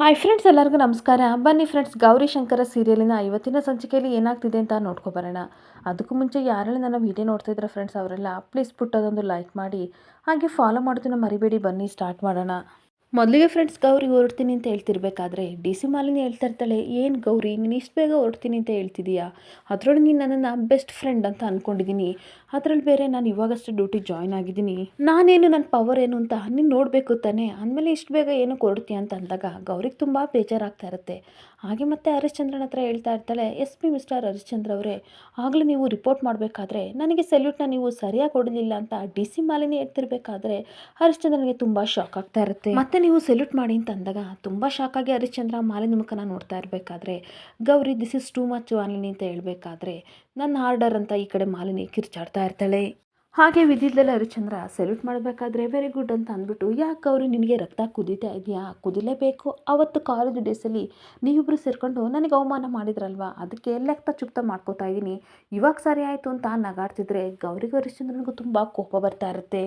Hi friends ಎಲ್ಲರಿಗೂ ನಮಸ್ಕಾರ. ಬನ್ನಿ ಫ್ರೆಂಡ್ಸ್ ಗೌರಿ ಶಂಕರ ಸೀರಿಯಲಿನ ಇವತ್ತಿನ ಸಂಚಿಕೆಯಲ್ಲಿ ಏನಾಗ್ತಿದೆ ಅಂತ ನೋಡ್ಕೊಬರೋಣ ಅದಕ್ಕೂ ಮುಂಚೆ ಯಾರೆಲ್ಲ ನನ್ನ ವಿಡಿಯೋ ನೋಡ್ತಾ ಇದ್ದಾರೆ ಫ್ರೆಂಡ್ಸ್ ಅವರೆಲ್ಲ ಪ್ಲೀಸ್ ಪುಟ್ಟದೊಂದು ಲೈಕ್ ಮಾಡಿ, ಹಾಗೆ ಫಾಲೋ ಮಾಡೋದನ್ನು ಮರಿಬೇಡಿ. ಬನ್ನಿ ಸ್ಟಾರ್ಟ್ ಮಾಡೋಣ. ಮೊದಲಿಗೆ ಫ್ರೆಂಡ್ಸ್ ಗೌರಿ ಹೊರಡ್ತೀನಿ ಅಂತ ಹೇಳ್ತಿರ್ಬೇಕಾದ್ರೆ ಡಿ ಸಿ ಮಾಲಿನಿ ಹೇಳ್ತಾ ಇರ್ತಾಳೆ ಏನು ಗೌರಿ, ನೀನು ಇಷ್ಟು ಬೇಗ ಹೊರಡ್ತೀನಿ ಅಂತ ಹೇಳ್ತಿದೀಯಾ? ಅದರೊಳಗೆ ನೀನು ನನ್ನನ್ನು ಬೆಸ್ಟ್ ಫ್ರೆಂಡ್ ಅಂತ ಅಂದ್ಕೊಂಡಿದ್ದೀನಿ ಅದರಲ್ಲಿ ಬೇರೆ ನಾನು ಇವಾಗಷ್ಟೇ ಡ್ಯೂಟಿ ಜಾಯ್ನ್ ಆಗಿದ್ದೀನಿ ನಾನೇನು ನನ್ನ ಪವರ್ ಏನು ಅಂತ ನೀನು ನೋಡಬೇಕು ತಾನೇ? ಅಂದಮೇಲೆ ಇಷ್ಟು ಬೇಗ ಏನಕ್ಕೆ ಹೊರಡ್ತೀಯ ಅಂತ ಅಂದಾಗ ಗೌರಿಗೆ ತುಂಬ ಬೇಜಾರಾಗ್ತಾ ಇರುತ್ತೆ. ಹಾಗೆ ಮತ್ತೆ ಹರಿಶ್ಚಂದ್ರನ ಹತ್ರ ಹೇಳ್ತಾ ಇರ್ತಾಳೆ, ಎಸ್ ಪಿ ಮಿಸ್ಟರ್ ಹರಿಶ್ಚಂದ್ರ ಅವರೇ, ಆಗಲೂ ನೀವು ರಿಪೋರ್ಟ್ ಮಾಡಬೇಕಾದ್ರೆ ನನಗೆ ಸೆಲ್ಯೂಟ್ನ ನೀವು ಸರಿಯಾಗಿ ಕೊಡಲಿಲ್ಲ ಅಂತ ಡಿ ಸಿ ಮಾಲಿನಿ ಹೇಳ್ತಿರ್ಬೇಕಾದ್ರೆ ಹರಿಶ್ಚಂದ್ರನಿಗೆ ತುಂಬ ಶಾಕ್ ಆಗ್ತಾ ಇರುತ್ತೆ. ಮತ್ತೆ ನೀವು ಸೆಲ್ಯೂಟ್ ಮಾಡಿ ಅಂತ ಅಂದಾಗ ತುಂಬ ಶಾಕ್ ಆಗಿ ಹರಿಶ್ಚಂದ್ರ ಮಾಲಿನಿ ಮುಖನ ನೋಡ್ತಾ ಇರಬೇಕಾದ್ರೆ, Gauri this is too much Malini ಅಂತ ಹೇಳಬೇಕಾದ್ರೆ ನನ್ನ ಆರ್ಡರ್ ಅಂತ ಈ ಕಡೆ ಮಾಲಿನಿ ಕಿರ್ಚಾಡ್ತಾ ಇರ್ತಾಳೆ. ಹಾಗೆ ವಿಧಿಲ್ದಲ್ಲ ಹರಿಶ್ಚಂದ್ರ ಸೆಲ್ಯೂಟ್ ಮಾಡಬೇಕಾದ್ರೆ ವೆರಿ ಗುಡ್ ಅಂತ ಅಂದ್ಬಿಟ್ಟು, ಯಾಕೆ ಅವರು ನಿನಗೆ ರಕ್ತ ಕುದೀತಾ ಇದೆಯಾ? ಕುದಿಲೇಬೇಕು. ಅವತ್ತು ಕಾಲೇಜ್ ಡೇಸಲ್ಲಿ ನೀವಿಬ್ಬರು ಸೇರಿಕೊಂಡು ನನಗೆ ಅವಮಾನ ಮಾಡಿದ್ರಲ್ವಾ? ಅದಕ್ಕೆ ಲೆಕ್ಕ ಚುಪ್ತ ಮಾಡ್ಕೋತಾ ಇದ್ದೀನಿ ಇವಾಗ ಸರಿ ಆಯಿತು ಅಂತ ನಗಾಡ್ತಿದ್ರೆ ಗೌರಿಗೂ ಹರಿಶ್ಚಂದ್ರನಿಗೂ ತುಂಬ ಕೋಪ ಬರ್ತಾ ಇರುತ್ತೆ.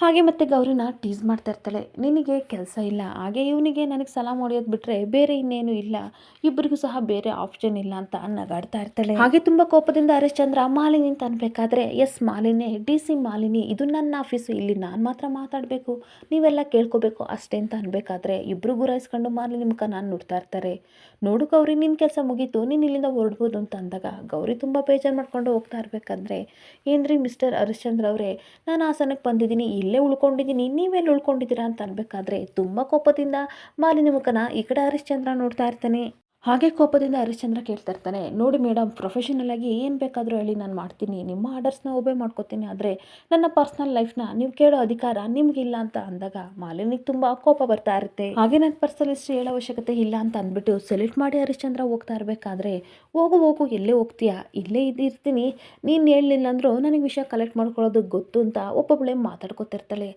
ಹಾಗೆ ಮತ್ತೆ ಗೌರಿನ ಟೀಸ್ ಮಾಡ್ತಾ ಇರ್ತಾಳೆ. ನಿನಗೆ ಕೆಲಸ ಇಲ್ಲ. ಹಾಗೆ ಇವನಿಗೆ ನನಗೆ ಸಲಾಮ್ ಹೊಡೆಯೋದು ಬಿಟ್ಟರೆ ಬೇರೆ ಇನ್ನೇನು ಇಲ್ಲ. ಇಬ್ಬರಿಗೂ ಸಹ ಬೇರೆ ಆಪ್ಷನ್ ಇಲ್ಲ ಅಂತ ನಗಾಡ್ತಾ ಇರ್ತಾಳೆ. ಹಾಗೆ ತುಂಬ ಕೋಪದಿಂದ ಹರಿಶ್ಚಂದ್ರ ಮಾಲಿನಿ ಅಂತ ಅನ್ಬೇಕಾದ್ರೆ yes Malini, D C Malini, ಇದು ನನ್ನ ಆಫೀಸು ಇಲ್ಲಿ ನಾನು ಮಾತ್ರ ಮಾತಾಡಬೇಕು. ನೀವೆಲ್ಲ ಕೇಳ್ಕೋಬೇಕು ಅಷ್ಟೇ ಅಂತ ಅನ್ಬೇಕಾದ್ರೆ ಇಬ್ಬರು ಗುರಾಯಿಸ್ಕೊಂಡು ಮಾಲಿನಿ ಮುಖ ನಾನು ನೋಡ್ತಾ ಇರ್ತಾರೆ. ನೋಡು ಗೌರಿ ನಿನ್ನ ಕೆಲಸ ಮುಗೀತು. ನೀನು ಇಲ್ಲಿಂದ ಹೊರಡ್ಬೋದು ಅಂತ ಅಂದಾಗ ಗೌರಿ ತುಂಬ ಬೇಜಾರು ಮಾಡ್ಕೊಂಡು ಹೋಗ್ತಾ ಇರಬೇಕಾದ್ರೆ, ಏನ್ರಿ ಮಿಸ್ಟರ್ ಹರಿಶ್ಚಂದ್ರ ಅವರೇ, ನಾನು ಆಸನಕ್ಕೆ ಬಂದಿದ್ದೀನಿ, ಇಲ್ಲೇ ಉಳ್ಕೊಂಡಿದ್ದೀನಿ ನೀವೆಲ್ಲಿ ಉಳ್ಕೊಂಡಿದ್ದೀರಾ ಅಂತ ಅನ್ಬೇಕಾದ್ರೆ ತುಂಬ ಕೋಪದಿಂದ ಮಾಲಿನಿ ಮುಖನ ಈ ಕಡೆ ಹರಿಶ್ಚಂದ್ರ ನೋಡ್ತಾ ಇರ್ತಾನೆ. ಹಾಗೆ ಕೋಪದಿಂದ ಹರಿಶ್ಚಂದ್ರ ಕೇಳ್ತಾ ಇರ್ತಾನೆ, ನೋಡಿ ಮೇಡಮ್ ಪ್ರೊಫೆಷನಲ್ ಆಗಿ ಏನು ಬೇಕಾದರೂ ಹೇಳಿ ನಾನು ಮಾಡ್ತೀನಿ. ನಿಮ್ಮ ಆರ್ಡರ್ಸ್ನ ಒಬೇ ಮಾಡ್ಕೋತೀನಿ. ಆದರೆ ನನ್ನ ಪರ್ಸ್ನಲ್ ಲೈಫ್ನ ನೀವು ಕೇಳೋ ಅಧಿಕಾರ ನಿಮಗಿಲ್ಲ ಅಂತ ಅಂದಾಗ ಮಾಲಿನಿಗೆ ತುಂಬ ಕೋಪ ಬರ್ತಾ ಇರುತ್ತೆ. ಹಾಗೆ ನನ್ನ ಪರ್ಸನಲ್ ಇಷ್ಟು ಹೇಳೋ ಅವಶ್ಯಕತೆ ಇಲ್ಲ ಅಂತ ಅಂದ್ಬಿಟ್ಟು ಸೆಲೆಕ್ಟ್ ಮಾಡಿ ಹರಿಶ್ಚಂದ್ರ ಹೋಗ್ತಾ ಇರಬೇಕಾದ್ರೆ, ಹೋಗು ಹೋಗು, ಎಲ್ಲೇ ಹೋಗ್ತೀಯಾ? ಇಲ್ಲೇ ಇದ್ದಿರ್ತೀನಿ ನೀನು ಹೇಳಲಿಲ್ಲ ಅಂದರೂ ನನಗೆ ವಿಷಯ ಕಲೆಕ್ಟ್ ಮಾಡ್ಕೊಳ್ಳೋದು ಗೊತ್ತು ಅಂತ ಒಬ್ಬೊಬ್ಬಳೇ ಮಾತಾಡ್ಕೊತಿರ್ತಾಳೆ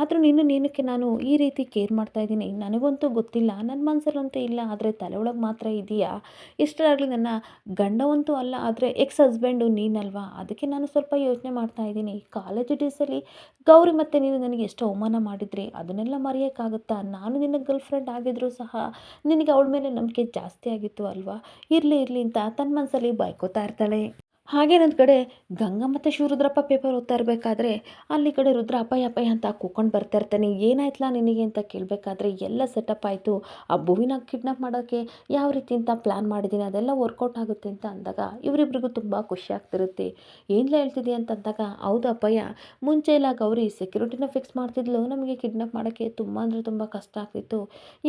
ಆದರೂ ನೀನು ನೀನಕ್ಕೆ ನಾನು ಈ ರೀತಿ ಕೇರ್ ಮಾಡ್ತಾ ಇದ್ದೀನಿ. ನನಗಂತೂ ಗೊತ್ತಿಲ್ಲ. ನನ್ನ ಮನಸ್ಸಲ್ಲಂತೂ ಇಲ್ಲ. ಆದರೆ ತಲೆ ಒಳಗೆ ಮಾತ್ರ ಇದೆಯಾ? ಎಷ್ಟರಾಗಲಿ ನನ್ನ ಗಂಡವಂತೂ ಅಲ್ಲ, ಆದರೆ ಎಕ್ಸ್ ಹಸ್ಬೆಂಡು ನೀನಲ್ವಾ? ಅದಕ್ಕೆ ನಾನು ಸ್ವಲ್ಪ ಯೋಚನೆ ಮಾಡ್ತಾ ಇದ್ದೀನಿ. ಕಾಲೇಜ್ ಡೇಸಲ್ಲಿ ಗೌರಿ ಮತ್ತು ನೀನು ನನಗೆ ಎಷ್ಟು ಅವಮಾನ ಮಾಡಿದ್ರಿ, ಅದನ್ನೆಲ್ಲ ಮರೆಯೋಕ್ಕಾಗುತ್ತಾ? ನಾನು ನಿನ್ನ ಗರ್ಲ್ ಫ್ರೆಂಡ್ ಆಗಿದ್ರೂ ಸಹ ನಿನಗೆ ಅವಳ ಮೇಲೆ ನಂಬಿಕೆ ಜಾಸ್ತಿ ಆಗಿತ್ತು ಅಲ್ವಾ? ಇರಲಿ ಇರಲಿ ಅಂತ ತನ್ನ ಮನಸ್ಸಲ್ಲಿ ಬಾಯ್ಕೋತಾ ಇರ್ತಾಳೆ. ಹಾಗೆ ನನ್ನ ಕಡೆ ಗಂಗಾ ಮತ್ತು ಶಿವರುದ್ರಪ್ಪ ಪೇಪರ್ ಓದ್ತಾ ಇರಬೇಕಾದ್ರೆ ಅಲ್ಲಿ ಕಡೆ ರುದ್ರ ಅಪಾಯ ಅಪಾಯ ಅಂತ ಕೂಕೊಂಡು ಬರ್ತಾ ಇರ್ತಾನೆ. ಏನಾಯ್ತಲ್ಲ ನಿನಗೆ ಅಂತ ಕೇಳಬೇಕಾದ್ರೆ ಎಲ್ಲ ಸೆಟಪ್ ಆಯಿತು. ಆ ಭುವಿನ ಕಿಡ್ನಾಪ್ ಮಾಡೋಕ್ಕೆ ಯಾವ ರೀತಿ ಅಂತ ಪ್ಲ್ಯಾನ್ ಮಾಡಿದ್ದೀನಿ ಅದೆಲ್ಲ ವರ್ಕೌಟ್ ಆಗುತ್ತೆ ಅಂತ ಅಂದಾಗ ಇವರಿಬ್ರಿಗೂ ತುಂಬ ಖುಷಿ ಆಗ್ತಿರುತ್ತೆ. ಏನೆಲ್ಲ ಹೇಳ್ತಿದ್ದೀಯ ಅಂತ ಅಂದಾಗ, ಹೌದು ಅಪ್ಪಯ್ಯ, ಮುಂಚೆ ಎಲ್ಲ ಗೌರಿ ಸೆಕ್ಯೂರಿಟಿನ ಫಿಕ್ಸ್ ಮಾಡ್ತಿದ್ಲು, ನಮಗೆ ಕಿಡ್ನಾಪ್ ಮಾಡೋಕ್ಕೆ ತುಂಬ ಅಂದರೆ ತುಂಬ ಕಷ್ಟ ಆಗ್ತಿತ್ತು.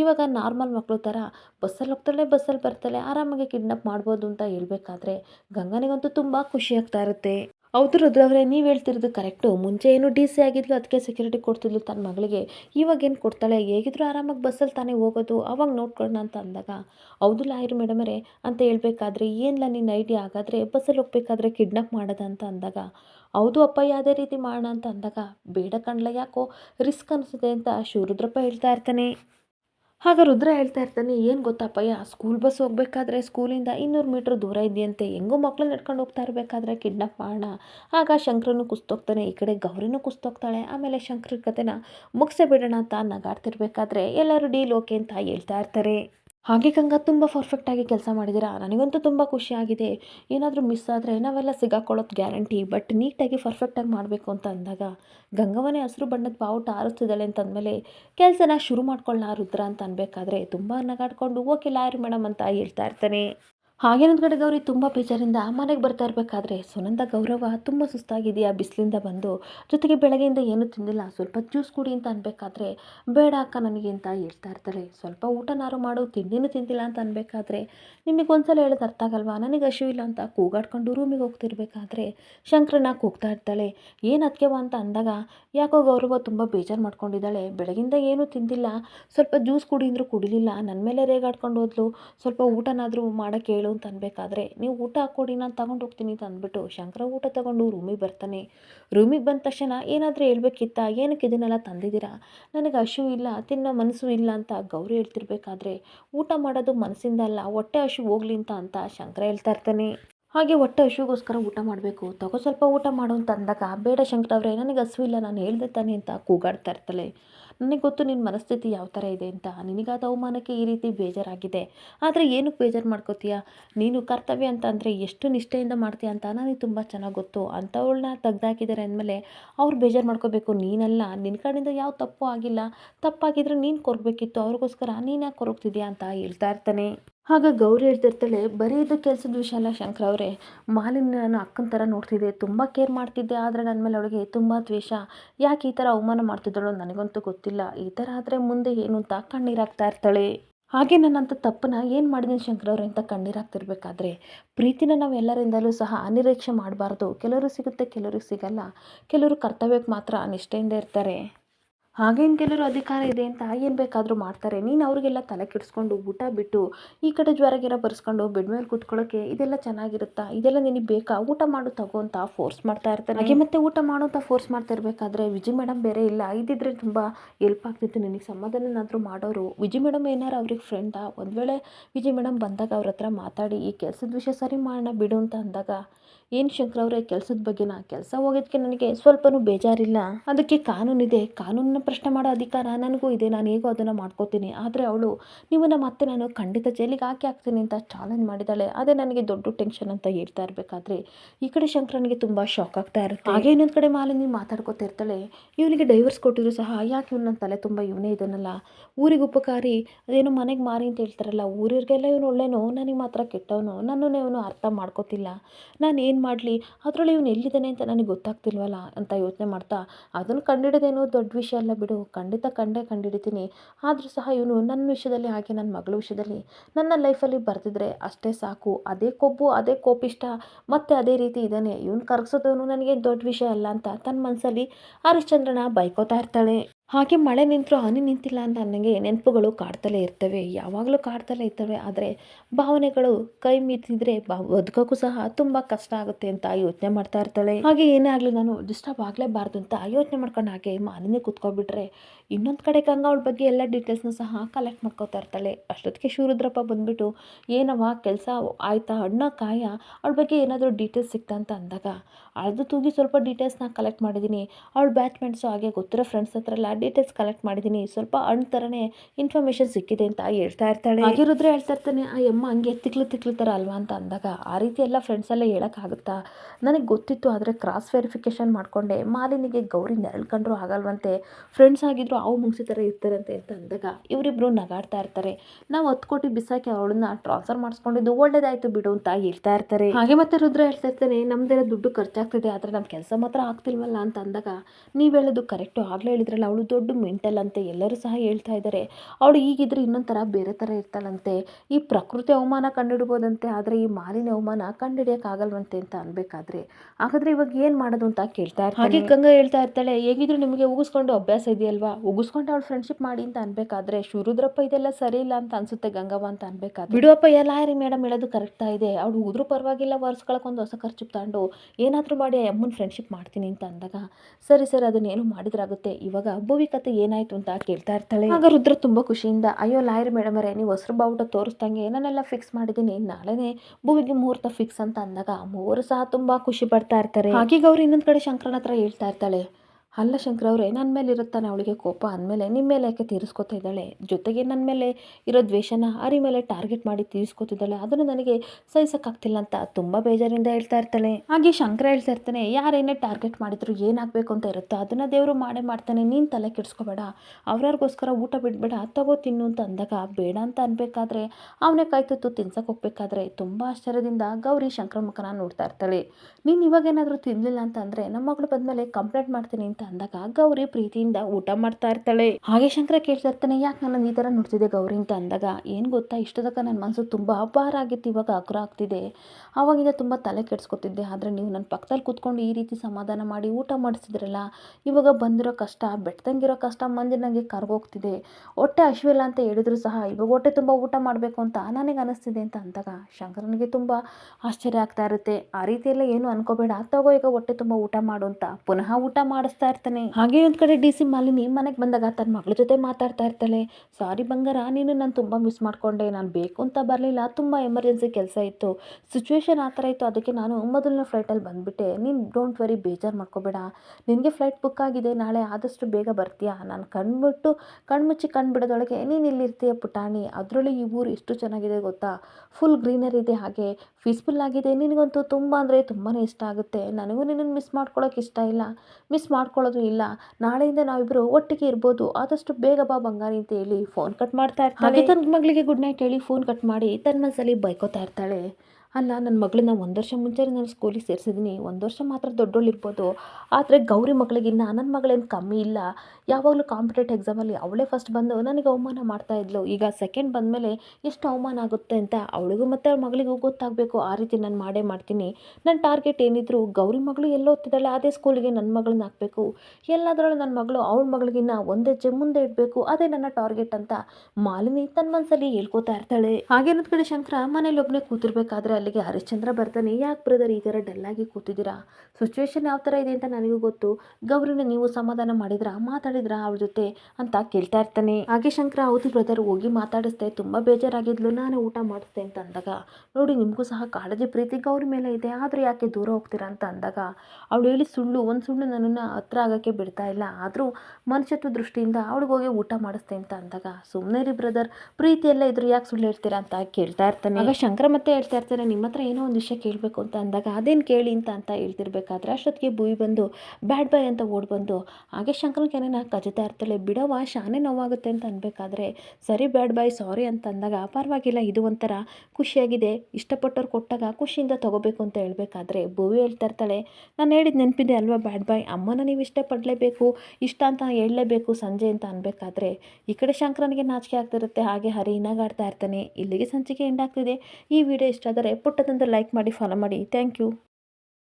ಇವಾಗ ನಾರ್ಮಲ್ ಮಕ್ಕಳು ಥರ ಬಸ್ಸಲ್ಲಿ ಹೋಗ್ತಾಳೆ, ಬಸ್ಸಲ್ಲಿ ಬರ್ತಾಳೆ, ಆರಾಮಾಗಿ ಕಿಡ್ನಾಪ್ ಮಾಡ್ಬೋದು ಅಂತ ಹೇಳಬೇಕಾದ್ರೆ ಗಂಗನಿಗಂತೂ ತುಂಬ ಖುಷಿ ಆಗ್ತಾ ಇರುತ್ತೆ. ಹೌದು ರುದ್ರವ್ರೆ ನೀವು ಹೇಳ್ತಿರೋದು ಕರೆಕ್ಟು ಮುಂಚೆ ಏನು ಡಿ ಸಿ ಆಗಿದ್ಲು ಅದಕ್ಕೆ ಸೆಕ್ಯೂರಿಟಿ ಕೊಡ್ತಿದ್ಲು ತನ್ನ ಮಗಳಿಗೆ. ಇವಾಗ ಏನು ಕೊಡ್ತಾಳೆ? ಹೇಗಿದ್ರು ಆರಾಮಾಗಿ ಬಸ್ಸಲ್ಲಿ ತಾನೇ ಹೋಗೋದು, ಅವಾಗ ನೋಡ್ಕೊಳ್ಳೋಣ ಅಂತ ಅಂದಾಗ. ಹೌದು ಲಾಯರ್ ಮೇಡಮರೇ ಅಂತ ಹೇಳಬೇಕಾದ್ರೆ ಏನಿಲ್ಲ ನಿನ್ನ ಐಡಿಯಾ ಹಾಗಾದರೆ ಬಸ್ಸಲ್ಲಿ ಹೋಗ್ಬೇಕಾದ್ರೆ ಕಿಡ್ನಾಪ್ ಮಾಡೋದ ಅಂತ ಅಂದಾಗ. ಹೌದು ಅಪ್ಪ, ಯಾವುದೇ ರೀತಿ ಮಾಡೋಣ ಅಂತ ಅಂದಾಗ, ಬೇಡ ಕಣ್ಲ ಯಾಕೋ ರಿಸ್ಕ್ ಅನಿಸುತ್ತೆ ಅಂತ ಶಿವರುದ್ರಪ್ಪ ಹೇಳ್ತಾ ಇರ್ತಾನೆ. ಆಗ ರುದ್ರ ಹೇಳ್ತಾ ಇರ್ತಾನೆ, ಏನು ಗೊತ್ತಪ್ಪಯ್ಯ ಸ್ಕೂಲ್ ಬಸ್ ಹೋಗ್ಬೇಕಾದ್ರೆ ಸ್ಕೂಲಿಂದ ಇನ್ನೂರು ಮೀಟ್ರ್ ದೂರ ಇದೆಯಂತೆ ಹೆಂಗೋ ಮಕ್ಳು ನಡ್ಕೊಂಡು ಹೋಗ್ತಾ ಇರಬೇಕಾದ್ರೆ ಕಿಡ್ನಾಪ್ ಮಾಡೋಣ. ಆಗ ಶಂಕರನು ಕುಸ್ತೋಗ್ತಾನೆ ಈ ಕಡೆ ಗೌರಿನೂ ಕುಸ್ತೋಗ್ತಾಳೆ ಆಮೇಲೆ ಶಂಕರ ಕತೆನ ಮುಗಿಸೇ ಬಿಡೋಣ ಅಂತ ನಗಾಡ್ತಿರ್ಬೇಕಾದ್ರೆ ಎಲ್ಲರೂ ಡೀಲ್ ಓಕೆ ಅಂತ ಹೇಳ್ತಾ ಇರ್ತಾರೆ. ಹಾಗೆ ಗಂಗಾ ತುಂಬ ಪರ್ಫೆಕ್ಟಾಗಿ ಕೆಲಸ ಮಾಡಿದ್ದೀರಾ? ನನಗಂತೂ ತುಂಬ ಖುಷಿಯಾಗಿದೆ ಏನಾದರೂ ಮಿಸ್ ಆದರೆ ನಾವೆಲ್ಲ ಸಿಗಾಕೊಳ್ಳೋದು ಗ್ಯಾರಂಟಿ ಬಟ್ ನೀಟಾಗಿ ಪರ್ಫೆಕ್ಟಾಗಿ ಮಾಡಬೇಕು ಅಂತ ಅಂದಾಗ ಗಂಗವನೇ ಹಸಿರು ಬಣ್ಣದ ಬಾವುಟ ಆರಿಸ್ತಿದ್ದಾಳೆ ಅಂತ ಅಂದಮೇಲೆ ಕೆಲಸನ ಶುರು ಮಾಡ್ಕೊಳ್ಳೋಣ ರುದ್ರ ಅಂತ ಅನ್ಬೇಕಾದ್ರೆ ತುಂಬ ನಗಾಡ್ಕೊಂಡು ಓಕೆ ಲಾರಿ ಮೇಡಮ್ ಅಂತ ಹೇಳ್ತಾ ಇರ್ತಾನೆ. ಹಾಗೆ ಕಡೆ ಗೌರಿ ತುಂಬ ಬೇಜಾರಿಂದ ಮನೆಗೆ ಬರ್ತಾ ಇರಬೇಕಾದ್ರೆ ಸುನಂದ ಗೌರವ ತುಂಬ ಸುಸ್ತಾಗಿದೆಯಾ ಬಿಸಿಲಿಂದ ಬಂದು? ಜೊತೆಗೆ ಬೆಳಗ್ಗೆಯಿಂದ ಏನೂ ತಿಂದಿಲ್ಲ, ಸ್ವಲ್ಪ ಜ್ಯೂಸ್ ಕುಡಿ ಅಂತ ಅನ್ಬೇಕಾದ್ರೆ ಬೇಡ ಅಕ್ಕ ನನಗೆ ಅಂತ ಹೇಳ್ತಾ ಇರ್ತಾಳೆ. ಸ್ವಲ್ಪ ಊಟನಾರು ಮಾಡು, ತಿಂಡಿನೂ ತಿಂದಿಲ್ಲ ಅಂತ ಅನ್ಬೇಕಾದ್ರೆ ನಿಮಗೆ ಒಂದ್ಸಲ ಹೇಳೋದು ಅರ್ಥ ಆಗಲ್ವಾ? ನನಗೆ ಹಸಿವಿಲ್ಲ ಅಂತ ಕೂಗಾಡ್ಕೊಂಡು ರೂಮಿಗೆ ಹೋಗ್ತಿರ್ಬೇಕಾದ್ರೆ ಶಂಕರನ ಕೂಗ್ತಾ ಇರ್ತಾಳೆ. ಏನು ಅದಕ್ಕೆವಾ ಅಂತ ಅಂದಾಗ ಯಾಕೋ ಗೌರವ ತುಂಬ ಬೇಜಾರು ಮಾಡ್ಕೊಂಡಿದ್ದಾಳೆ. ಬೆಳಗಿಂದ ಏನೂ ತಿಂದಿಲ್ಲ, ಸ್ವಲ್ಪ ಜ್ಯೂಸ್ ಕುಡಿ ಅಂದರೂ ಕುಡಿಲಿಲ್ಲ ನನ್ನ ಮೇಲೆ ರೇಗಾಡ್ಕೊಂಡು ಹೋದ್ಲು, ಸ್ವಲ್ಪ ಊಟನಾದರೂ ಮಾಡೋಕ್ಕೆ ಹೇಳು ಅಂತ ಅನ್ಬೇಕಾದ್ರೆ, ನೀವು ಊಟ ಹಾಕ್ಕೊಡಿ, ನಾನು ತಗೊಂಡು ಹೋಗ್ತೀನಿ ಅಂತ ಅಂದ್ಬಿಟ್ಟು ಶಂಕರ ಊಟ ತಗೊಂಡು ರೂಮಿಗೆ ಬರ್ತಾನೆ. ರೂಮಿಗೆ ಬಂದ ತಕ್ಷಣ ಏನಾದರೂ ಹೇಳ್ಬೇಕಿತ್ತ? ಏನಕ್ಕೆ ಇದನ್ನೆಲ್ಲ ತಂದಿದ್ದೀರಾ? ನನಗೆ ಹಶು ಇಲ್ಲ, ತಿನ್ನೋ ಮನಸ್ಸು ಇಲ್ಲ ಅಂತ ಗೌರಿ ಹೇಳ್ತಿರ್ಬೇಕಾದ್ರೆ, ಊಟ ಮಾಡೋದು ಮನಸ್ಸಿಂದ ಅಲ್ಲ, ಹೊಟ್ಟೆ ಹಶು ಹೋಗ್ಲಿ ಅಂತ ಅಂತ ಶಂಕರ ಹೇಳ್ತಾ ಇರ್ತಾನೆ. ಹಾಗೆ ಹೊಟ್ಟೆ ಹಸುಗೋಸ್ಕರ ಊಟ ಮಾಡಬೇಕು. ತಗೋ ಸ್ವಲ್ಪ ಊಟ ಮಾಡು ಅಂತ ಅಂದಾಗ, ಬೇಡ ಶಂಕರ ಅವರೇ, ನನಗೆ ಇಲ್ಲ ನಾನು ಹೇಳ್ದೆ ತಾನೆ ಅಂತ ಕೂಗಾಡ್ತಾ ಇರ್ತಾಳೆ. ನನಗೆ ಗೊತ್ತು ನಿನ್ನ ಮನಸ್ಥಿತಿ ಯಾವ ಥರ ಇದೆ ಅಂತ. ನಿನಗಾದ ಅವಮಾನಕ್ಕೆ ಈ ರೀತಿ ಬೇಜಾರಾಗಿದೆ. ಆದರೆ ಏನಕ್ಕೆ ಬೇಜಾರು ಮಾಡ್ಕೋತೀಯ? ನೀನು ಕರ್ತವ್ಯ ಅಂತ ಅಂದರೆ ಎಷ್ಟು ನಿಷ್ಠೆಯಿಂದ ಮಾಡ್ತೀಯ ಅಂತ ನನಗೆ ತುಂಬ ಚೆನ್ನಾಗಿ ಗೊತ್ತು. ಅಂಥವಳನ್ನ ತೆಗ್ದಾಕಿದ್ದಾರೆ ಅಂದಮೇಲೆ ಅವ್ರು ಬೇಜಾರು ಮಾಡ್ಕೋಬೇಕು. ನೀನಲ್ಲ, ನಿನ್ನ ಕಡೆಯಿಂದ ಯಾವ ತಪ್ಪು ಆಗಿಲ್ಲ. ತಪ್ಪಾಗಿದ್ರೆ ನೀನು ಕೊರಬೇಕಿತ್ತು ಅವ್ರಿಗೋಸ್ಕರ ನೀನು ಯಾಕೆ ಕೊರಗ್ತಿದ್ಯಾ? ಅಂತ ಹೇಳ್ತಾ ಇರ್ತಾನೆ. ಆಗ ಗೌರಿ ಹೇಳ್ತಿರ್ತಾಳೆ, ಬರೀ ಇದು ಕೆಲಸದ ವಿಷಯ ಅಲ್ಲ ಶಂಕರ ಅವರೇ. ಮಾಲಿನ್ಯ ನಾನು ಅಕ್ಕನ ಥರ ನೋಡ್ತಿದ್ದೆ, ತುಂಬ ಕೇರ್ ಮಾಡ್ತಿದ್ದೆ, ಆದರೆ ನನ್ನ ಮೇಲೆ ಅವಳಿಗೆ ತುಂಬ ದ್ವೇಷ. ಯಾಕೆ ಈ ಥರ ಅವಮಾನ ಮಾಡ್ತಿದ್ದಾಳೋ ನನಗಂತೂ ಗೊತ್ತಿಲ್ಲ. ಈ ಥರ ಆದರೆ ಮುಂದೆ ಏನು ಅಂತ ಕಣ್ಣೀರಾಗ್ತಾ ಇರ್ತಾಳೆ. ಹಾಗೆ ನನ್ನಂಥ ತಪ್ಪನ್ನು ಏನು ಮಾಡಿದ್ದೀನಿ ಶಂಕರ ಅವ್ರೆ ಅಂತ ಕಣ್ಣೀರಾಗ್ತಿರ್ಬೇಕಾದ್ರೆ? ಪ್ರೀತಿನ ನಾವು ಎಲ್ಲರಿಂದಲೂ ಸಹ ಅನಿರೀಕ್ಷೆ ಮಾಡಬಾರ್ದು. ಕೆಲವರು ಸಿಗುತ್ತೆ ಕೆಲವ್ರಿಗೆ ಸಿಗಲ್ಲ. ಕೆಲವರು ಕರ್ತವ್ಯಕ್ಕೆ ಮಾತ್ರ ನಿಷ್ಠೆಯಿಂದ ಇರ್ತಾರೆ. ಹಾಗೇನು ಕೆಲವರು ಅಧಿಕಾರ ಇದೆ ಅಂತ ಏನು ಬೇಕಾದರೂ ಮಾಡ್ತಾರೆ. ನೀನು ಅವರಿಗೆಲ್ಲ ತಲೆ ಕೆಡಿಸ್ಕೊಂಡು ಊಟ ಬಿಟ್ಟು ಈ ಕಡೆ ಜ್ವರ ಗಿರ ಬರ್ಸ್ಕೊಂಡು ಬೆಡ್ ಮೇಲೆ ಕೂತ್ಕೊಳ್ಳೋಕ್ಕೆ ಇದೆಲ್ಲ ಚೆನ್ನಾಗಿರುತ್ತಾ? ಇದೆಲ್ಲ ನಿನಗೆ ಬೇಕಾ? ಊಟ ಮಾಡು, ತಗೋ ಅಂತ ಫೋರ್ಸ್ ಮಾಡ್ತಾ ಇರ್ತಾರೆ ಹಾಗೆ ಮತ್ತೆ ಊಟ ಮಾಡು ಅಂತ ಫೋರ್ಸ್ ಮಾಡ್ತಾ ಇರಬೇಕಾದ್ರೆ ವಿಜಿ ಮೇಡಮ್ ಬೇರೆ ಇಲ್ಲ. ಇದ್ದಿದ್ರೆ ತುಂಬ ಹೆಲ್ಪ್ ಆಗ್ತಿತ್ತು ನಿನಗೆ. ಸಮಾಧಾನನಾದರೂ ಮಾಡೋರು. ವಿಜಿ ಮೇಡಮ್ ಏನಾರು ಅವ್ರಿಗೆ ಫ್ರೆಂಡಾ ಒಂದು ವೇಳೆ ವಿಜಿ ಮೇಡಮ್ ಬಂದಾಗ ಅವ್ರ ಹತ್ರ ಮಾತಾಡಿ, ಈ ಕೆಲಸದ ವಿಷಯ ಸರಿ ಮಾಡೋಣ ಬಿಡು ಅಂತ ಅಂದಾಗ ಏನು ಶಂಕರ ಅವರೇ, ಕೆಲಸದ ಬಗ್ಗೆನಾ? ಕೆಲಸ ಹೋಗೋದಕ್ಕೆ ನನಗೆ ಸ್ವಲ್ಪನೂ ಬೇಜಾರಿಲ್ಲ. ಅದಕ್ಕೆ ಕಾನೂನಿದೆ ಕಾನೂನನ್ನ ಪ್ರಶ್ನೆ ಮಾಡೋ ಅಧಿಕಾರ ನನಗೂ ಇದೆ. ನಾನು ಹೇಗೋ ಅದನ್ನು ಮಾಡ್ಕೋತೀನಿ. ಆದರೆ ಅವಳು ನಿಮ್ಮನ್ನು ಮತ್ತೆ ನಾನು ಖಂಡಿತ ಜೈಲಿಗೆ ಹಾಕಿ ಹಾಕ್ತೀನಿ ಅಂತ ಚಾಲೆಂಜ್ ಮಾಡಿದ್ದಾಳೆ ಅದೇ ನನಗೆ ದೊಡ್ಡ ಟೆನ್ಷನ್ ಅಂತ ಹೇಳ್ತಾ ಇರಬೇಕಾದ್ರೆ, ಈ ಕಡೆ ಶಂಕರನಿಗೆ ತುಂಬ ಶಾಕ್ ಆಗ್ತಾ ಇರುತ್ತೆ. ಹಾಗೆ ಇನ್ನೊಂದು ಕಡೆ ಮಾಲಿನಿ ಮಾತಾಡ್ಕೋತಾ ಇರ್ತಾಳೆ. ಇವನಿಗೆ ಡೈವರ್ಸ್ ಕೊಟ್ಟಿದ್ರು ಸಹ, ಯಾಕೆ ನನ್ನ ತಲೆ ತುಂಬ ಇವನೇ ಇದನ್ನಲ್ಲ ಊರಿಗೆ ಉಪಕಾರಿ, ಅದೇನೋ ಮನೆಗೆ ಮಾರಿ ಅಂತ ಹೇಳ್ತಾರಲ್ಲ ಊರಿಗೆಲ್ಲ ಇವನು ಒಳ್ಳೆನೋ? ನನಗೆ ಮಾತ್ರ ಕೆಟ್ಟವನು? ನನ್ನನ್ನು ಇವನು ಅರ್ಥ ಮಾಡ್ಕೋತಿಲ್ಲ. ನಾನು ಏನು ಮಾಡಲಿ? ಅದರಲ್ಲಿ ಇವನು ಎಲ್ಲಿದ್ದಾನೆ ಅಂತ ನನಗೆ ಗೊತ್ತಾಗ್ತಿಲ್ವಲ್ಲ? ಅಂತ ಯೋಚನೆ ಮಾಡ್ತಾ ಅದನ್ನು ಕಂಡಿಡಿದೇನೋ ದೊಡ್ಡ ವಿಷಯ ಅಲ್ಲ ಬಿಡು. ಖಂಡಿತ ಕಂಡೇ ಕಂಡಿಡಿತೀನಿ. ಆದರೂ ಸಹ ಇವನು ನನ್ನ ವಿಷಯದಲ್ಲಿ ಹಾಗೆ ನನ್ನ ಮಗಳ ವಿಷಯದಲ್ಲಿ ನನ್ನ ಲೈಫಲ್ಲಿ ಬರ್ತಿದ್ರೆ ಅಷ್ಟೇ ಸಾಕು. ಅದೇ ಕೊಬ್ಬು, ಅದೇ ಕೋಪಿಷ್ಟ, ಮತ್ತೆ ಅದೇ ರೀತಿ ಇದ್ದಾನೆ. ಇವನು ಕರಗಿಸೋದವನು ನನಗೆ ದೊಡ್ಡ ವಿಷಯ ಅಲ್ಲ ಅಂತ ತನ್ನ ಮನಸ್ಸಲ್ಲಿ ಹರಿಶ್ಚಂದ್ರನ ಬೈಕೋತಾ ಇರ್ತಾಳೆ. ಹಾಗೆ ಮಳೆ ನಿಂತರೂ ಹನಿ ನಿಂತಿಲ್ಲ ಅಂತ ನನಗೆ ನೆನಪುಗಳು ಕಾಡ್ತಲೇ ಇರ್ತವೆ. ಯಾವಾಗಲೂ ಕಾಡ್ತಲೇ ಇರ್ತವೆ. ಆದರೆ ಭಾವನೆಗಳು ಕೈ ಮೀತಿದ್ರೆ ಬದುಕೋಕ್ಕೂ ಸಹ ತುಂಬ ಕಷ್ಟ ಆಗುತ್ತೆ ಅಂತ ಯೋಚನೆ ಮಾಡ್ತಾ ಇರ್ತಾಳೆ. ಹಾಗೆ ಏನೇ ಆಗಲಿ ನಾನು ಡಿಸ್ಟರ್ಬ್ ಆಗಲೇಬಾರ್ದು ಅಂತ ಯೋಚನೆ ಮಾಡ್ಕೊಂಡು ಹಾಗೆ ಮಾಲಿನ್ಯ ಕೂತ್ಕೊಬಿಟ್ರೆ ಇನ್ನೊಂದು ಕಡೆ ಗಂಗಾ ಅವಳ ಬಗ್ಗೆ ಎಲ್ಲ ಡೀಟೇಲ್ಸ್ನ ಸಹ ಕಲೆಕ್ಟ್ ಮಾಡ್ಕೋತಾ ಇರ್ತಾಳೆ. ಅಷ್ಟೊತ್ತಿಗೆ ಶಿವರುದ್ರಪ್ಪ ಬಂದುಬಿಟ್ಟು, ಏನವ್ವ ಕೆಲಸ ಆಯ್ತಾ? ಅಣ್ಣ ಕಾಯ? ಅವಳ ಬಗ್ಗೆ ಏನಾದರೂ ಡೀಟೇಲ್ಸ್ ಸಿಗ್ತಾ ಅಂತ ಅಂದಾಗ ಅಳ್ದು ತೂಗಿ ಸ್ವಲ್ಪ ಡೀಟೇಲ್ಸ್ನ ಕಲೆಕ್ಟ್ ಮಾಡಿದ್ದೀನಿ ಅವಳ ಬ್ಯಾಚ್ಮೆಂಟ್ಸು ಹಾಗೆ ಗೊತ್ತಿರೋ ಫ್ರೆಂಡ್ಸ್ ಹತ್ರ ಎಲ್ಲ ಡೀಟೇಲ್ಸ್ ಕಲೆಕ್ಟ್ ಮಾಡಿದ್ದೀನಿ ಸ್ವಲ್ಪ ಅಣ್ಣ ಥರನೇ ಇನ್ಫಾರ್ಮೇಷನ್ ಸಿಕ್ಕಿದೆ ಅಂತ ಹೇಳ್ತಾ ಇರ್ತಾಳೆ. ಆಗಿರೋದ್ರೆ ಹೇಳ್ತಾ ಇರ್ತಾನೆ ಆ ಅಮ್ಮ ಹಂಗೆ ತಿಕ್ಲು ತಿಕ್ಲು ಥರ ಅಲ್ವಾ? ಅಂತ ಅಂದಾಗ ಆ ರೀತಿ ಎಲ್ಲ ಫ್ರೆಂಡ್ಸ್ ಎಲ್ಲ ಹೇಳೋಕ್ಕಾಗುತ್ತಾ ನನಗೆ ಗೊತ್ತಿತ್ತು ಆದರೆ ಕ್ರಾಸ್ ವೆರಿಫಿಕೇಷನ್ ಮಾಡಿಕೊಂಡೆ. ಮಾಲಿನಿಗೆ ಗೌರಿ ನೆರಳ್ಕೊಂಡ್ರು ಆಗಲ್ವಂತೆ. ಫ್ರೆಂಡ್ಸ್ ಆಗಿದ್ರು ಅವು ಮುಂಗ್ಸಿ ಥರ ಇರ್ತಾರಂತೆ ಅಂತ ಅಂದಾಗ ಇವರಿಬ್ಬರು ನಗಾಡ್ತಾ ಇರ್ತಾರೆ. ನಾವು ಹತ್ತು ಕೋಟಿ ಬಿಸಾಕಿ ಅವಳನ್ನ ಟ್ರಾನ್ಸ್ಫರ್ ಮಾಡಿಸ್ಕೊಂಡಿದ್ದು ಒಳ್ಳೇದಾಯ್ತು ಬಿಡು ಅಂತ ಹೇಳ್ತಾ ಇರ್ತಾರೆ. ಹಾಗೆ ಮತ್ತೆ ರುದ್ರ ಹೇಳ್ತಾ ಇರ್ತಾನೆ ನಮ್ದೆಲ್ಲ ದುಡ್ಡು ಖರ್ಚಾಗ್ತಿದೆ ಆದರೆ ನಮ್ಮ ಕೆಲಸ ಮಾತ್ರ ಆಗ್ತಿಲ್ವಲ್ಲ ಅಂತ ಅಂದಾಗ ನೀವು ಹೇಳೋದು ಕರೆಕ್ಟು ಆಗಲೇ ಹೇಳಿದ್ರಲ್ಲ ಅವಳು ದೊಡ್ಡ ಮೆಂಟಲ್ ಅಂತೆ ಎಲ್ಲರೂ ಸಹ ಹೇಳ್ತಾ ಇದ್ದಾರೆ ಅವಳು ಈಗಿದ್ರೆ ಇನ್ನೊಂದು ಥರ ಬೇರೆ ಥರ ಇರ್ತಾಳಂತೆ. ಈ ಪ್ರಕೃತಿ ಅವಮಾನ ಕಂಡುಹಿಡ್ಬೋದಂತೆ ಆದರೆ ಈ ಮಾಲಿನ್ಯ ಅವಮಾನ ಕಂಡುಹಿಡಿಯೋಕ್ಕಾಗಲ್ವಂತೆ ಅಂತ ಅನ್ಬೇಕಾದ್ರೆ. ಹಾಗಾದ್ರೆ ಇವಾಗ ಏನು ಮಾಡೋದು ಅಂತ ಕೇಳ್ತಾ ಇರ್ತಾರೆ ಹಾಗೆ ಗಂಗಾ ಹೇಳ್ತಾ ಇರ್ತಾಳೆ ಹೇಗಿದ್ರು ನಿಮಗೆ ಉಗಿಸ್ಕೊಂಡು ಅಭ್ಯಾಸ ಇದೆಯಲ್ವಾ? ಉಗಿಸ್ಕೊಂಡು ಅವಳು ಫ್ರೆಂಡ್ಶಿಪ್ ಮಾಡಿ ಅಂತ ಅನ್ಬೇಕಾದ್ರೆ ಶುರುದ್ರಪ್ಪ ಇದೆಲ್ಲ ಸರಿ ಇಲ್ಲ ಅಂತ ಅನ್ಸುತ್ತೆ ಗಂಗವ್ವ ಅಂತ ಅನ್ಬೇಕಾದ್ರೆ. ಬಿಡುವಪ್ಪ ಎಲ್ಲ ರೀ ಮೇಡಮ್ ಹೇಳೋದು ಕರೆಕ್ಟಾ ಇದೆ. ಅವಳು ಉಗಿದ್ರೂ ಪರವಾಗಿಲ್ಲ ವರ್ಷಗಳಕ್ಕೊಂದು ಹೊಸ ಖರ್ಚು ತಗೊಂಡು ಏನಾದರೂ ಮಾಡಿ ಆ ಅಮ್ಮನ ಫ್ರೆಂಡ್ಶಿಪ್ ಮಾಡ್ತೀನಿ ಅಂತ ಅಂದಾಗ, ಸರಿ ಸರ್ ಅದನ್ನೇನು ಮಾಡಿದ್ರಾಗುತ್ತೆ, ಇವಾಗ ಭುವಿ ಕತೆ ಏನಾಯ್ತು ಅಂತ ಕೇಳ್ತಾ ಇರ್ತಾಳೆ. ಆಗ ರುದ್ರ ತುಂಬ ಖುಷಿಯಿಂದ, ಅಯ್ಯೋ ಲಾಯರ್ ಮೇಡಮ್ ಅವರೇ, ನೀವು ಹೊಸರು ಬಾವುಟ ತೋರಿಸ್ದಂಗೆ ಏನನ್ನೆಲ್ಲ ಫಿಕ್ಸ್ ಮಾಡಿದ್ದೀನಿ ನಾಳೆನೇ ಭುವಿಗೆ ಮುಹೂರ್ತ ಫಿಕ್ಸ್ ಅಂತ ಅಂದಾಗ, ಮೂವರು ಸಹ ತುಂಬ ಖುಷಿ ಪಡ್ತಾ ಇರ್ತಾರೆ. ಹಾಗೆ ಗೌರಿ ಇನ್ನೊಂದು ಕಡೆ ಶಂಕರನ ಹತ್ರ ಹೇಳ್ತಾ ಇರ್ತಾಳೆ ಅಲ್ಲ ಅವರೇ ನನ್ನ ಮೇಲೆ ಇರುತ್ತಾನೆ ಅವಳಿಗೆ ಕೋಪ ಅಂದಮೇಲೆ ನಿಮ್ಮ ಮೇಲೆ ಯಾಕೆ ತೀರಿಸ್ಕೊತಾ ಇದ್ದಾಳೆ? ಜೊತೆಗೆ ನನ್ನ ಮೇಲೆ ಇರೋ ದ್ವೇಷನ ಅರಿ ಮೇಲೆ ಟಾರ್ಗೆಟ್ ಮಾಡಿ ತೀರಿಸ್ಕೊತಿದ್ದಾಳೆ ಅದನ್ನು ನನಗೆ ಸಹಿಸೋಕ್ಕಾಗ್ತಿಲ್ಲ ಅಂತ ತುಂಬ ಬೇಜಾರಿಂದ ಹೇಳ್ತಾ ಇರ್ತಾಳೆ. ಹಾಗೆ ಶಂಕರ ಹೇಳ್ತಾ ಇರ್ತಾನೆ, ಯಾರೇನೇ ಟಾರ್ಗೆಟ್ ಮಾಡಿದ್ರು ಏನಾಗಬೇಕು ಅಂತ ಇರುತ್ತೋ ಅದನ್ನು ದೇವರು ಮಾಡೇ ಮಾಡ್ತಾನೆ. ನೀನು ತಲೆ ಕೆಡಿಸ್ಕೋಬೇಡ. ಅವ್ರವ್ರಿಗೋಸ್ಕರ ಊಟ ಬಿಡಬೇಡ. ತಗೋ ತಿನ್ನು ಅಂತ ಅಂದಾಗ, ಬೇಡ ಅಂತ ಅನ್ಬೇಕಾದ್ರೆ ಅವನೇ ಕೈ ತುತ್ತು ತಿನ್ಸಕ್ಕೆ ಹೋಗ್ಬೇಕಾದ್ರೆ ತುಂಬ ಆಶ್ಚರ್ಯದಿಂದ ಗೌರಿ ಶಂಕರ ಮುಖನ ನೋಡ್ತಾ ಇರ್ತಾಳೆ. ನೀನು ಇವಾಗೇನಾದರೂ ತಿನ್ನಲಿಲ್ಲ ಅಂತ ಅಂದರೆ ನಮ್ಮ ಮಗಳು ಬಂದಮೇಲೆ ಕಂಪ್ಲೇಂಟ್ ಮಾಡ್ತೀನಿ ಅಂತ ಅಂದಾಗ ಗೌರಿ ಪ್ರೀತಿಯಿಂದ ಊಟ ಮಾಡ್ತಾ ಇರ್ತಾಳೆ. ಹಾಗೆ ಶಂಕರ ಕೇಳ್ತಾ ಇರ್ತಾನೆ ಯಾಕೆ ನನ್ನ ಈ ಥರ ನೋಡ್ತಿದ್ದೆ ಗೌರಿ ಅಂತ ಅಂದಾಗ, ಏನು ಗೊತ್ತಾ, ಇಷ್ಟದಕ್ಕ ನನ್ನ ಮನಸ್ಸು ತುಂಬ ಅಪಾರ ಆಗಿತ್ತು, ಇವಾಗ ಅಗ್ರ ಆಗ್ತಿದೆ. ಆವಾಗಿಂದ ತುಂಬ ತಲೆ ಕೆಡಿಸ್ಕೊತಿದ್ದೆ, ಆದರೆ ನೀವು ನನ್ನ ಪಕ್ಕದಲ್ಲಿ ಕೂತ್ಕೊಂಡು ಈ ರೀತಿ ಸಮಾಧಾನ ಮಾಡಿ ಊಟ ಮಾಡಿಸಿದ್ರಲ್ಲ, ಇವಾಗ ಬಂದಿರೋ ಕಷ್ಟ ಬೆಟ್ಟದಂಗಿರೋ ಕಷ್ಟ ಮಂದಿ ನನಗೆ ಕರ್ಗೋಗ್ತಿದೆ. ಹೊಟ್ಟೆ ಹಸಿವಿಲ್ಲ ಅಂತ ಹೇಳಿದ್ರು ಸಹ, ಇವಾಗ ಹೊಟ್ಟೆ ತುಂಬ ಊಟ ಮಾಡಬೇಕು ಅಂತ ನನಗೆ ಅನಿಸ್ತಿದೆ ಅಂತ ಅಂದಾಗ, ಶಂಕರನಿಗೆ ತುಂಬ ಆಶ್ಚರ್ಯ ಆಗ್ತಾ ಇರುತ್ತೆ. ಆ ರೀತಿಯೆಲ್ಲ ಏನು ಅನ್ಕೋಬೇಡ ತಗೋ, ಈಗ ಹೊಟ್ಟೆ ತುಂಬ ಊಟ ಮಾಡು ಅಂತ. ಪುನಃ ಊಟ ಮಾಡಿಸ್ತಾ ಇರ್ತಾನೆ ಹಾಗೆ ಒಂದು ಕಡೆ ಡಿ ಸಿ ಮಾಲಿನಿ ಮನೆಗೆ ಬಂದಾಗ ತನ್ನ ಮಗಳ ಜೊತೆ ಮಾತಾಡ್ತಾ ಇರ್ತಾಳೆ. ಸಾರಿ ಬಂಗಾರ, ನೀನು ನಾನು ತುಂಬ ಮಿಸ್ ಮಾಡ್ಕೊಂಡೆ. ನಾನು ಬೇಕು ಅಂತ ಬರಲಿಲ್ಲ. ತುಂಬ ಎಮರ್ಜೆನ್ಸಿ ಕೆಲಸ ಇತ್ತು. ಸಿಚುವೇಶನ್ ಆ ಥರ ಇತ್ತು. ಅದಕ್ಕೆ ನಾನು ಮೊದಲನೇ ಫ್ಲೈಟಲ್ಲಿ ಬಂದುಬಿಟ್ಟೆ. ನೀನು ಡೋಂಟ್ ವರಿ ಬೇಜಾರು ಮಾಡ್ಕೋಬೇಡ. ನಿನಗೆ ಫ್ಲೈಟ್ ಬುಕ್ ಆಗಿದೆ. ನಾಳೆ ಆದಷ್ಟು ಬೇಗ ಬರ್ತೀಯಾ? ನಾನು ಕಣ್ಬಿಟ್ಟು, ಕಣ್ಮುಚ್ಚಿ ಕಣ್ಣು ಬಿಡೋದೊಳಗೆ ನೀನು ಇಲ್ಲಿರ್ತೀಯ ಪುಟಾಣಿ? ಅದರೊಳಗೆ ಈ ಊರು ಎಷ್ಟು ಚೆನ್ನಾಗಿದೆ ಗೊತ್ತಾ? ಫುಲ್ ಗ್ರೀನರಿ ಇದೆ ಹಾಗೆ. ಪೀಸ್ಫುಲ್ ಆಗಿದೆ. ನಿನಗಂತೂ ತುಂಬ ಅಂದರೆ ತುಂಬಾ ಇಷ್ಟ ಆಗುತ್ತೆ. ನನಗೂ ನಿನ್ನನ್ನು ಮಿಸ್ ಮಾಡ್ಕೊಳ್ಳೋಕೆ ಇಷ್ಟ ಇಲ್ಲ. ಮಿಸ್ ಮಾಡ್ಕೊಳ್ಳೋದು ಇಲ್ಲ. ನಾಳೆಯಿಂದ ನಾವಿಬ್ಬರು ಒಟ್ಟಿಗೆ ಇರ್ಬೋದು. ಆದಷ್ಟು ಬೇಗ ಬಾ ಬಂಗಾರಿ ಅಂತ ಹೇಳಿ ಫೋನ್ ಕಟ್ ಮಾಡ್ತಾ ಇರ್ತಾಳೆ. ತನ್ನ ಮಗಳಿಗೆ ಗುಡ್ ನೈಟ್ ಹೇಳಿ ಫೋನ್ ಕಟ್ ಮಾಡಿ ತನ್ನ ಮನಸ್ಸಲ್ಲಿ ಬೈಕೋತಾ ಇರ್ತಾಳೆ. ಅಲ್ಲ ನನ್ನ ಮಗಳನ್ನ ಒಂದು ವರ್ಷ ಮುಂಚೆ ನಾನು ಸ್ಕೂಲಿಗೆ ಸೇರಿಸಿದ್ದೀನಿ ಒಂದು ವರ್ಷ ಮಾತ್ರ ದೊಡ್ಡೋಳಿರ್ಬೋದು ಆದರೆ ಗೌರಿ ಮಗಳಿಗಿನ್ನ ನನ್ನ ಮಗಳೇನು ಕಮ್ಮಿ ಇಲ್ಲ. ಯಾವಾಗಲೂ ಕಾಂಪಿಟೇಟಿವ್ ಎಕ್ಸಾಮಲ್ಲಿ ಅವಳೇ ಫಸ್ಟ್ ಬಂದು ನನಗೆ ಅವಮಾನ ಮಾಡ್ತಾ ಇದ್ಲು. ಈಗ ಸೆಕೆಂಡ್ ಬಂದಮೇಲೆ ಎಷ್ಟು ಅವಮಾನ ಆಗುತ್ತೆ ಅಂತ ಅವಳಿಗೂ ಮತ್ತು ಅವಳ ಮಗಳಿಗೂ ಗೊತ್ತಾಗಬೇಕು. ಆ ರೀತಿ ನಾನು ಮಾಡೇ ಮಾಡ್ತೀನಿ. ನನ್ನ ಟಾರ್ಗೆಟ್ ಏನಿದ್ರು ಗೌರಿ ಮಗಳು ಎಲ್ಲೋ ಓದ್ತಿದ್ದಾಳೆ, ಅದೇ ಸ್ಕೂಲಿಗೆ ನನ್ನ ಮಗಳನ್ನ ಹಾಕಬೇಕು. ಎಲ್ಲದರಲ್ಲೂ ನನ್ನ ಮಗಳು ಅವಳ ಮಗಳಿಗಿನ್ನ ಒಂದೇ ಜೆ ಮುಂದೆ ಇಡಬೇಕು. ಅದೇ ನನ್ನ ಟಾರ್ಗೆಟ್ ಅಂತ ಮಾಲಿನಿ ತನ್ನ ಮನಸ್ಸಲ್ಲಿ ಹೇಳ್ಕೊತಾ ಇರ್ತಾಳೆ. ಹಾಗೇನದ್ ಕಡೆ ಶಂಕರ, ಮನೇಲಿ ಒಬ್ಬನೇ ಕೂತಿರ್ಬೇಕಾದ್ರೆ ಅಲ್ಲಿಗೆ ಹರಿಶ್ಚಂದ್ರ ಬರ್ತಾನೆ, ಯಾಕೆ ಬ್ರದರ್ ಈ ಥರ ಡಲ್ಲಾಗಿ ಕೂತಿದ್ದೀರಾ? ಸಿಚುವೇಶನ್ ಯಾವ ಥರ ಇದೆ ಅಂತ ನನಗೂ ಗೊತ್ತು. ಗೌರಿನ ನೀವು ಸಮಾಧಾನ ಮಾಡಿದ್ರಾ, ಮಾತಾಡಿದ್ರಾ ಅವ್ರ ಜೊತೆ ಅಂತ ಕೇಳ್ತಾ ಇರ್ತಾನೆ. ಹಾಗೆ ಶಂಕರ ಹೌದು ಬ್ರದರ್ ಹೋಗಿ ಮಾತಾಡಿಸ್ದೆ. ತುಂಬ ಬೇಜಾರಾಗಿದ್ಲು. ನಾನೇ ಊಟ ಮಾಡಿಸ್ದೆ ಅಂತ ಅಂದಾಗ. ನೋಡಿ, ನಿಮಗೂ ಸಹ ಕಾಳಜಿ ಪ್ರೀತಿ ಗೌರಿ ಮೇಲೆ ಇದೆ. ಆದರೆ ಯಾಕೆ ದೂರ ಹೋಗ್ತೀರಾ ಅಂತ ಅಂದಾಗ, ಅವಳು ಹೇಳಿ ಸುಳ್ಳು. ಒಂದು ಸುಳ್ಳು ನನ್ನನ್ನು ಹತ್ರ ಆಗೋಕ್ಕೆ ಬಿಡ್ತಾ ಇಲ್ಲ. ಆದರೂ ಮನುಷ್ಯತ್ವ ದೃಷ್ಟಿಯಿಂದ ಅವಳಿಗೆ ಹೋಗಿ ಊಟ ಮಾಡಿಸ್ತೆ ಅಂತ ಅಂದಾಗ ಸುಮ್ಮನೆ ರೀ ಬ್ರದರ್ ಪ್ರೀತಿ ಎಲ್ಲ ಇದ್ರು ಯಾಕೆ ಸುಳ್ಳು ಹೇಳ್ತೀರಾ ಅಂತ ಕೇಳ್ತಾ ಇರ್ತಾನೆ. ಆಗ ಶಂಕರ ಮತ್ತೆ ಹೇಳ್ತಾ ಇರ್ತಾರೆ ನಿಮ್ಮ ಹತ್ರ ಏನೋ ಒಂದು ವಿಷಯ ಕೇಳಬೇಕು ಅಂತ ಅಂದಾಗ ಅದೇನು ಕೇಳಿ ಅಂತ ಅಂತ ಹೇಳ್ತಿರ್ಬೇಕಾದ್ರೆ ಅಷ್ಟೊತ್ತಿಗೆ ಬುಯ್ ಬಂದು, ಬ್ಯಾಡ್ ಬಾಯ್ ಅಂತ ಓಡ್ ಬಂದು, ಹಾಗೆ ಶಂಕರನ ಕೆನೆನ ಕಜುತ್ತಾ ಇರ್ತಾಳೆ ಬಿಡವ ಶಾನೆ ನೋವಾಗುತ್ತೆ ಅಂತ ಅನ್ಬೇಕಾದ್ರೆ, ಸರಿ ಬ್ಯಾಡ್ ಬಾಯ್, ಸಾರಿ ಅಂತ ಅಂದಾಗ, ಪರವಾಗಿಲ್ಲ, ಇದು ಒಂಥರ ಖುಷಿಯಾಗಿದೆ, ಇಷ್ಟಪಟ್ಟವ್ರು ಕೊಟ್ಟಾಗ ಖುಷಿಯಿಂದ ತಗೋಬೇಕು ಅಂತ ಹೇಳಬೇಕಾದ್ರೆ ಬುವಿ ಹೇಳ್ತಾ ಇರ್ತಾಳೆ, ನಾನು ಹೇಳಿದ ನೆನಪಿದೆ ಅಲ್ವಾ ಬ್ಯಾಡ್ ಬಾಯ್, ಅಮ್ಮನ ನೀವು ಇಷ್ಟಪಡಲೇಬೇಕು, ಇಷ್ಟ ಅಂತ ಹೇಳಲೇಬೇಕು ಸಂಜೆ ಅಂತ ಅನ್ಬೇಕಾದ್ರೆ, ಈ ಕಡೆ ಶಂಕರನಿಗೆ ನಾಚಿಕೆ ಆಗ್ತಿರುತ್ತೆ, ಹಾಗೆ ಹರಿ ನಗಾಡ್ತಾ ಇರ್ತಾನೆ, ಇಲ್ಲಿಗೆ ಸಂಚಿಕೆ ಎಂಡ್ ಆಗ್ತಿದೆ, ಈ ವಿಡಿಯೋ ಇಷ್ಟ ಆದರೆ ಪುಟ್ಟದಂತ ಲೈಕ್ ಮಾಡಿ ಫಾಲೋ ಮಾಡಿ. Thank you